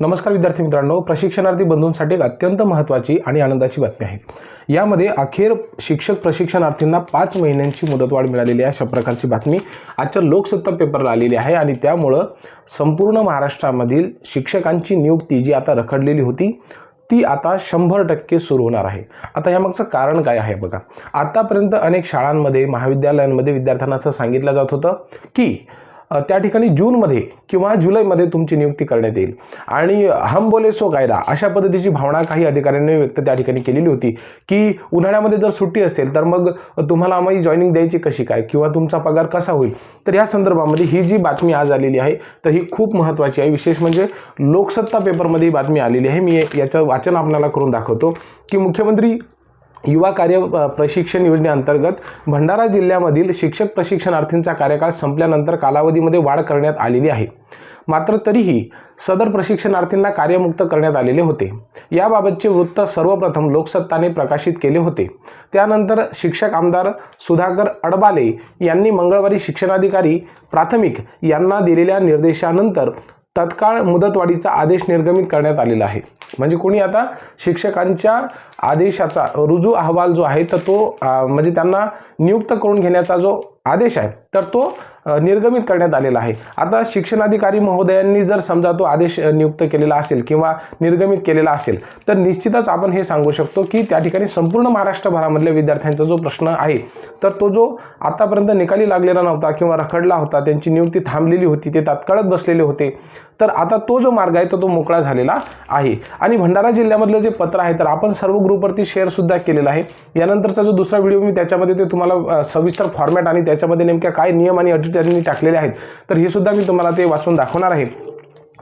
नमस्कार विद्यार्थी मित्रांनो प्रशिक्षणार्थी बंधूंसाठी एक अत्यंत महत्त्वाची आणि आनंदाची बातमी आहे. यामध्ये अखेर शिक्षक प्रशिक्षणार्थींना पाच महिन्यांची मुदतवाढ मिळालेली आहे अशा प्रकारची बातमी आजच्या लोकसत्ता पेपरला आलेली आहे आणि त्यामुळं संपूर्ण महाराष्ट्रामधील शिक्षकांची नियुक्ती जी आता रखडलेली होती ती आता शंभर टक्के सुरू होणार आहे. आता यामागचं कारण काय आहे बघा. आतापर्यंत अनेक शाळांमध्ये महाविद्यालयांमध्ये विद्यार्थ्यांना असं सांगितलं जात होतं की त्या ठिकाणी जूनमध्ये किंवा जुलैमध्ये तुमची नियुक्ती करण्यात येईल. आणि हम बोले सो कायदा अशा पद्धतीची भावना काही अधिकाऱ्यांनी व्यक्त त्या ठिकाणी केलेली होती की उन्हाळ्यामध्ये जर सुट्टी असेल तर मग तुम्हाला आम्ही जॉईनिंग द्यायची कशी काय किंवा तुमचा पगार कसा होईल? तर या संदर्भामध्ये ही जी बातमी आज आलेली आहे तर ही खूप महत्त्वाची आहे. विशेष म्हणजे लोकसत्ता पेपरमध्ये ही बातमी आलेली आहे. मी याचं वाचन आपल्याला करून दाखवतो की मुख्यमंत्री युवा कार्य प्रशिक्षण योजनेअंतर्गत भंडारा जिल्ह्यामधील शिक्षक प्रशिक्षणार्थींचा कार्यकाळ संपल्यानंतर कालावधीमध्ये वाढ करण्यात आलेली आहे. मात्र तरीही सदर प्रशिक्षणार्थींना कार्यमुक्त करण्यात आलेले होते. याबाबतचे वृत्त सर्वप्रथम लोकसत्ताने प्रकाशित केले होते. त्यानंतर शिक्षक आमदार सुधाकर अडबाले यांनी मंगळवारी शिक्षणाधिकारी प्राथमिक यांना दिलेल्या निर्देशानंतर तत्काळ मुदतवाढीचा आदेश निर्गमित करण्यात आलेला आहे. म्हणजे कोणी आता शिक्षकांच्या आदेशाचा रुजू अहवाल जो आहे तर तो म्हणजे त्यांना नियुक्त करून घेण्याचा जो आदेश आहे तर तो निर्गमित करण्यात आलेला आहे. आता शिक्षणाधिकारी महोदयांनी जर समजा तो आदेश नियुक्त केलेला असेल किंवा निर्गमित केलेला असेल तर निश्चितच आपण हे सांगू शकतो की त्या ठिकाणी संपूर्ण महाराष्ट्रभरामधल्या विद्यार्थ्यांचा जो प्रश्न आहे तर तो जो आतापर्यंत निकाली लागलेला नव्हता किंवा रखडला होता त्यांची नियुक्ती थांबलेली होती ते तात्काळच बसलेले होते तर आता तो जो मार्ग आहे तो तो मोकळा झालेला आहे. आणि भंडारा जिल्ह्यामधलं जे पत्र आहे तर आपण सर्व ग्रुपवरती शेअरसुद्धा केलेला आहे. यानंतरचा जो दुसरा व्हिडिओ मी त्याच्यामध्ये ते तुम्हाला सविस्तर फॉर्मॅट आणि त्याच्यामध्ये नेमक्या काय नियम आणि अटी त्यांनी टाकलेले आहेत. तर हे सुद्धा मी तुम्हाला ते वाचून दाखवणार आहे.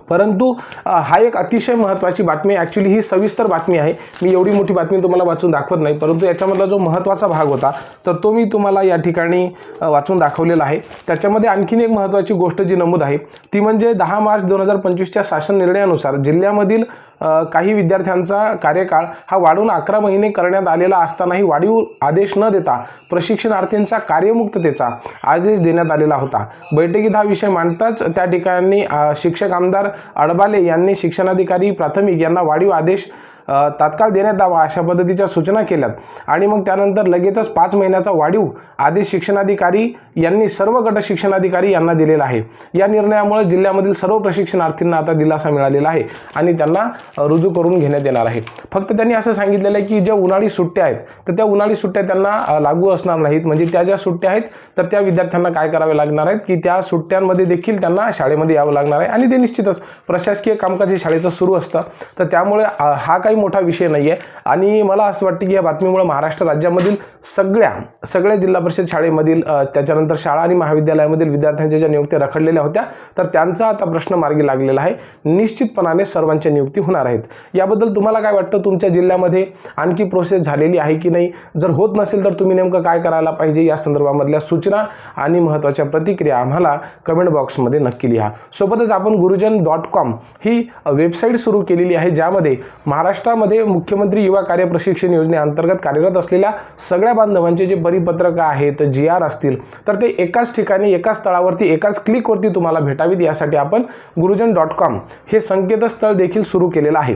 परंतु हा एक अतिशय महत्त्वाची बातमी ॲक्च्युली ही सविस्तर बातमी आहे. मी एवढी मोठी बातमी तुम्हाला वाचून दाखवत नाही. परंतु याच्यामधला जो महत्त्वाचा भाग होता तर तो मी तुम्हाला या ठिकाणी वाचून दाखवलेला आहे. त्याच्यामध्ये आणखीन एक महत्त्वाची गोष्ट जी नमूद आहे ती म्हणजे दहा मार्च दोन हजार पंचवीसच्या शासन निर्णयानुसार जिल्ह्यामधील काही विद्यार्थ्यांचा कार्यकाळ हा वाढून अकरा महिने करण्यात आलेला असतानाही वाढीव आदेश न देता प्रशिक्षणार्थींचा कार्यमुक्ततेचा आदेश देण्यात आलेला होता. बैठकीत हा विषय मांडताच त्या ठिकाणी शिक्षक आमदार अडबाले यांनी शिक्षणाधिकारी प्राथमिक यांना वाढीव आदेश तात्काळ देण्यात यावा अशा पद्धतीच्या सूचना केल्यात. आणि मग त्यानंतर लगेचच पाच महिन्याचा वाढीव आदेश शिक्षणाधिकारी यांनी सर्व गट शिक्षणाधिकारी यांना दिलेला आहे. या निर्णयामुळे जिल्ह्यामधील सर्व प्रशिक्षणार्थींना आता दिलासा मिळालेला आहे आणि त्यांना रुजू करून घेण्यात येणार आहे. फक्त त्यांनी असं सांगितलेलं आहे की ज्या उन्हाळी सुट्ट्या आहेत तर त्या उन्हाळी सुट्ट्या त्यांना लागू असणार नाहीत. म्हणजे त्या ज्या सुट्ट्या आहेत तर त्या विद्यार्थ्यांना काय करावे लागणार आहेत की त्या सुट्ट्यांमध्ये देखील त्यांना शाळेमध्ये यावं लागणार आहे. आणि ते निश्चितच प्रशासकीय कामकाज हे शाळेचं सुरू असतं. तर त्यामुळे हा काही मोठा विषय नाही आहे आणि मला असं वाटतं की या बातमीमुळे महाराष्ट्र राज्यामधील सगळ्या सगळ्या जिल्हा परिषद शाळेमधील त्याच्यानंतर त्यानंतर शाळा आणि महाविद्यालयामधील विद्यार्थ्यांच्या ज्या नियुक्त्या रखडलेल्या होत्या तर त्यांचा आता प्रश्न मार्गी लागलेला आहे. निश्चितपणाने सर्वांच्या नियुक्ती होणार आहेत. याबद्दल तुम्हाला काय वाटतं? तुमच्या जिल्ह्यामध्ये आणखी प्रोसेस झालेली आहे की नाही? जर होत नसेल तर तुम्ही नेमकं काय करायला पाहिजे? या संदर्भामधल्या सूचना आणि महत्त्वाच्या प्रतिक्रिया आम्हाला कमेंट बॉक्समध्ये नक्की लिहा. सोबतच आपण गुरुजन डॉट कॉम ही वेबसाईट सुरू केलेली आहे ज्यामध्ये महाराष्ट्रामध्ये मुख्यमंत्री युवा कार्य प्रशिक्षण योजनेअंतर्गत कार्यरत असलेल्या सगळ्या बांधवांचे जे परिपत्रक आहेत जी आर असतील तर तर ते एकाच ठिकाणी एकाच स्थळावरती एकाच क्लिकवरती तुम्हाला भेटावीत. यासाठी आपण गुरुजन डॉट कॉम हे संकेतस्थळ देखील सुरू केलेलं आहे.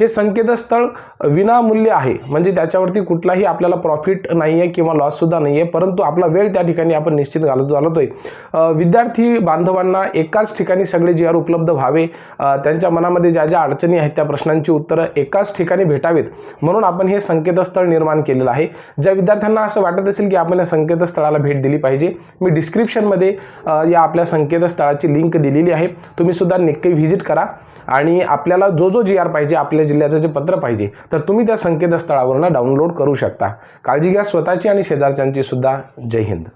हे संकेतस्थळ विनामूल्य आहे. म्हणजे त्याच्यावरती कुठलाही आपल्याला प्रॉफिट नाही आहे किंवा लॉससुद्धा नाही आहे परंतु आपला वेळ त्या ठिकाणी आपण निश्चित घालत घालवतोय विद्यार्थी बांधवांना एकाच ठिकाणी सगळे जी आर उपलब्ध व्हावे त्यांच्या मनामध्ये ज्या ज्या अडचणी आहेत त्या प्रश्नांची उत्तरं एकाच ठिकाणी भेटावेत. म्हणून आपण हे संकेतस्थळ निर्माण केलेलं आहे. ज्या विद्यार्थ्यांना असं वाटत असेल की आपण या संकेतस्थळाला भेट दिली पाहिजे मी डिस्क्रिप्शनमध्ये या आपल्या संकेतस्थळाची लिंक दिलेली आहे. तुम्ही सुद्धा नक्की व्हिजिट करा आणि आपल्याला जो जो जी आर पाहिजे आपल्या आपल्या जिल्ह्याचं जे पत्र पाहिजे तर तुम्ही त्या संकेतस्थळावरनं डाउनलोड करू शकता. काळजी घ्या स्वतःची आणि शेजारच्यांची सुद्धा जय हिंद.